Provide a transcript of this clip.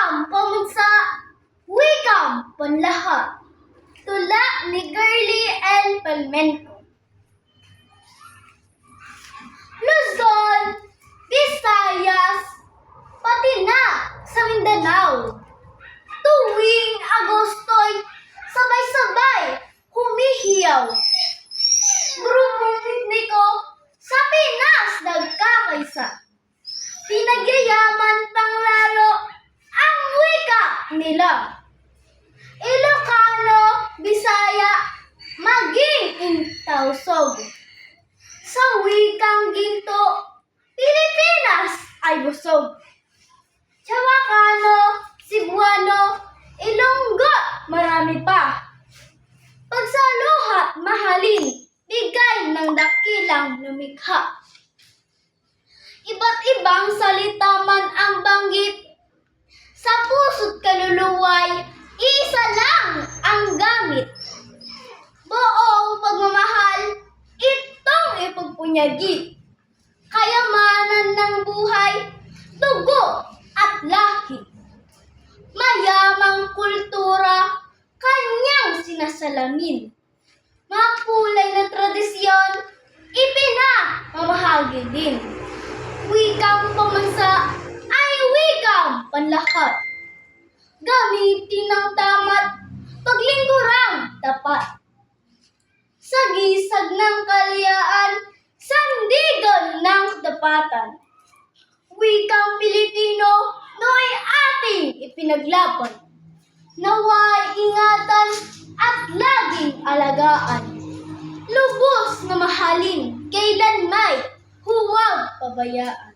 Wikam pamunsa, wikam panlahat. Tula ni Girly L. Palmento. Luzon, Visayas, pati na sa Mindanao. Tuwing Agosto'y nila. Ilocano, Bisaya, maging intawsog. Sa wikang ginto, Pilipinas ay busog. Chavacano, Cebuano, Ilonggo, marami pa. Pagsaluhat, mahalin, bigay ng dakilang lumikha. Iba't ibang salita man ang banggit, ipagpunyagi. Kayamanan ng buhay, dugo at lahi. Mayamang kultura, kanyang sinasalamin. Makulay na tradisyon, ipinamamahagi din. Wikang pamansa ay wikang panlahat. Gamitin ng tamat, paglingkurang tapat. Sa gisag ng kalayaan, sandigan ng dapatan. Wikang Pilipino, no'y ating ipinaglaban. Naway ingatan at laging alagaan. Lubos na mahalin, kailan may huwag pabayaan.